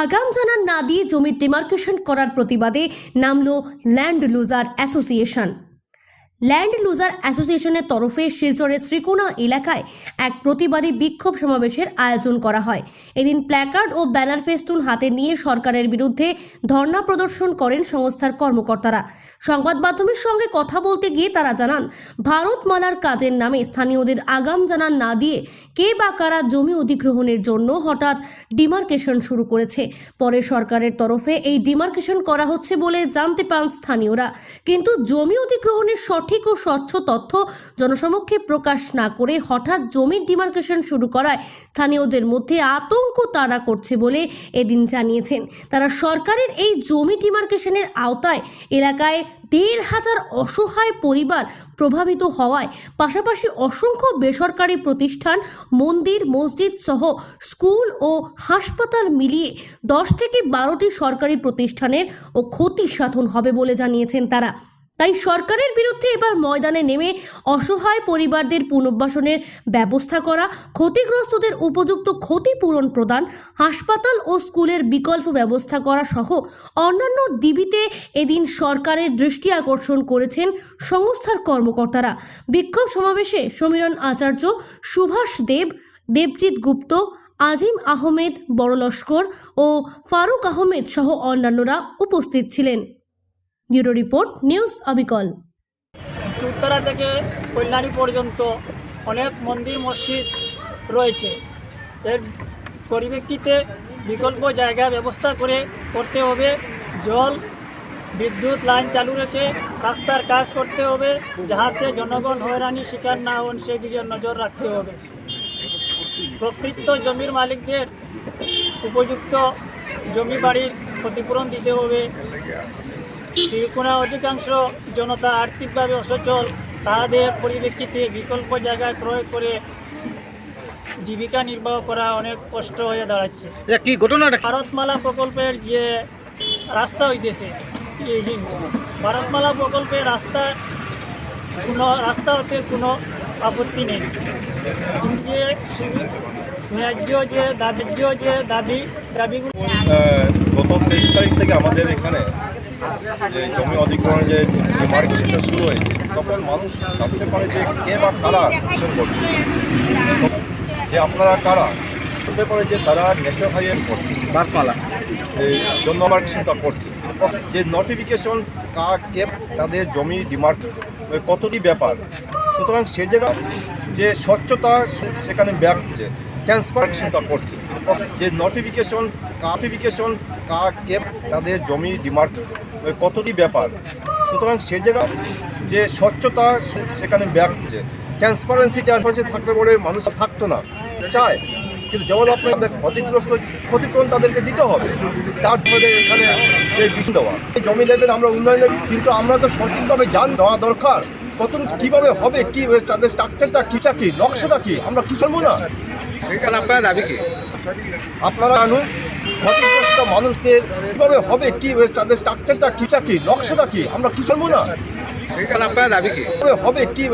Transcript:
আগাম জানান না দিয়ে জমির ডিমার্কেশন করার প্রতিবাদে নামল land loser association. Land loser অ্যাসোসিয়েশনের তরফে শিলচরের শ্রীকোনা এলাকায় এক প্রতিবাদী বিক্ষোভ সমাবেশের আয়োজন করা হয়। এদিন প্ল্যাকার্ড ও ব্যানার ফেস্টুন হাতে নিয়ে সরকারের বিরুদ্ধে ধর্ণা প্রদর্শন করেন সংস্থার কর্মকর্তারা। সংবাদ মাধ্যমের সঙ্গে কথা বলতে গিয়ে তারা জানান ভারতমালার কাজের নামে স্থানীয়দের আগাম জানান না দিয়ে কে বা কারা জমি অধিগ্রহণের জন্য হঠাৎ ডিমার্কেশন শুরু করেছে। পরে সরকারের তরফে এই ডিমার্কেশন করা হচ্ছে বলে জানতে পান স্থানীয়রা। কিন্তু জমি অধিগ্রহণের সঠিক ও স্বচ্ছ তথ্য জনসমক্ষে প্রকাশ না করে হঠাৎ জমির ডিমার্কেশন শুরু করায় স্থানীয়দের মধ্যে আতঙ্ক তাড়া করছে বলে এদিন জানিয়েছেন। তারা সরকারের এই জমি ডিমার্কেশনের আওতায় এলাকায় দেড় হাজার অসহায় পরিবার প্রভাবিত হওয়ায় পাশাপাশি অসংখ্য বেসরকারি প্রতিষ্ঠান, মন্দির, মসজিদ সহ স্কুল ও হাসপাতাল মিলিয়ে দশ থেকে বারোটি সরকারি প্রতিষ্ঠানের ও ক্ষতি সাধন হবে বলে জানিয়েছেন তারা। তাই সরকারের বিরুদ্ধে এবার ময়দানে নেমে অসহায় পরিবারদের পুনর্বাসনের ব্যবস্থা করা, ক্ষতিগ্রস্তদের উপযুক্ত ক্ষতিপূরণ প্রদান, হাসপাতাল ও স্কুলের বিকল্প ব্যবস্থা করা সহ অন্যান্য দিবিতে এদিন সরকারের দৃষ্টি আকর্ষণ করেছেন সংস্থার কর্মকর্তারা। বিক্ষোভ সমাবেশে সমীরণ আচার্য সুভাষ দেব, দেবজিৎ গুপ্ত, আজিম আহমেদ, বড় লস্কর ও ফারুক আহমেদ সহ অন্যান্যরা উপস্থিত ছিলেন। ব্যুরো রিপোর্ট, নিউজ অবিকল। উত্তরা থেকে কল্যাণী পর্যন্ত অনেক মন্দির, মসজিদ রয়েছে। এর পরিপ্রেক্ষিতে বিকল্প জায়গা ব্যবস্থা করে করতে হবে। জল, বিদ্যুৎ লাইন চালু রেখে রাস্তার কাজ করতে হবে। যাহাতে জনগণ হয়রানি শিকার না হন সেদিকে নজর রাখতে হবে। প্রকৃত জমির মালিকদের উপযুক্ত জমি বাড়ির ক্ষতিপূরণ দিতে হবে। শ্রীকোনা অধিকাংশ জনতা আর্থিকভাবে অসচল। তাদের পরিপ্রেক্ষিতে বিকল্প জায়গায় ক্রয় করে জীবিকা নির্বাহ করা অনেক কষ্ট হয়ে দাঁড়াচ্ছে। এটা কি ঘটনাটা ভারতমালা প্রকল্পের যে রাস্তা হইতেছে ভারতমালা প্রকল্পের রাস্তা কোনো রাস্তা হতে কোনো আপত্তি নেই। যে ন্যায্য যে দাবি যে দাবি দাবিগুলো গত তেইশ তারিখ থেকে আমাদের এখানে যে জমি অধিগ্রহণের যে ডিমার্কেশনটা শুরু হয়েছে তখন মানুষ জানতে পারে যে কে বা কারা শাসন করছে। যে আপনারা কারা জানতে পারে যে তারা ন্যাশনাল হাইওয়ে করছে বারমালা এই জন্য মার্কেশনটা করছে। যে নোটিফিকেশন কা কে তাদের জমি ডিমার্ক কতটি ব্যাপার সুতরাং সে জায়গা যে স্বচ্ছতা সেখানে ব্যাক হচ্ছে ট্রান্সফারেশনটা করছে। যে নোটিফিকেশন নোটিফিকেশন কা কে তাদের জমি ডিমার্ক কতটি ব্যাপার। সুতরাং সে জায়গা যে স্বচ্ছতা সেখানে ব্যাক হচ্ছে ট্রান্সপারেন্সি ট্রান্সপারেন্সি থাকলে পরে মানুষ থাকতো না চায়। কিন্তু যেমন আপনাদের ক্ষতিগ্রস্ত ক্ষতিপূরণ তাদেরকে দিতে হবে তারপরে এখানে এই বিষয় দেওয়া। এই জমি লেভেল আমরা উন্নয়নের কিন্তু আমরা তো সঠিকভাবে জান দেওয়া দরকার। কতটুকু কীভাবে হবে কি তাদের স্ট্রাকচারটা কীটা কি নকশাটা কি আমরা কি জানব না? এখানে আপনার দাবি কি? আপনারা জানুন। ক্ষতিগ্রস্ত মানুষদের কীভাবে হবে কি তাদের স্ট্রাকচারটা কীটা কি নকশাটা কি আমরা কি চলবো না? আপনার দাবি কি? হবে কি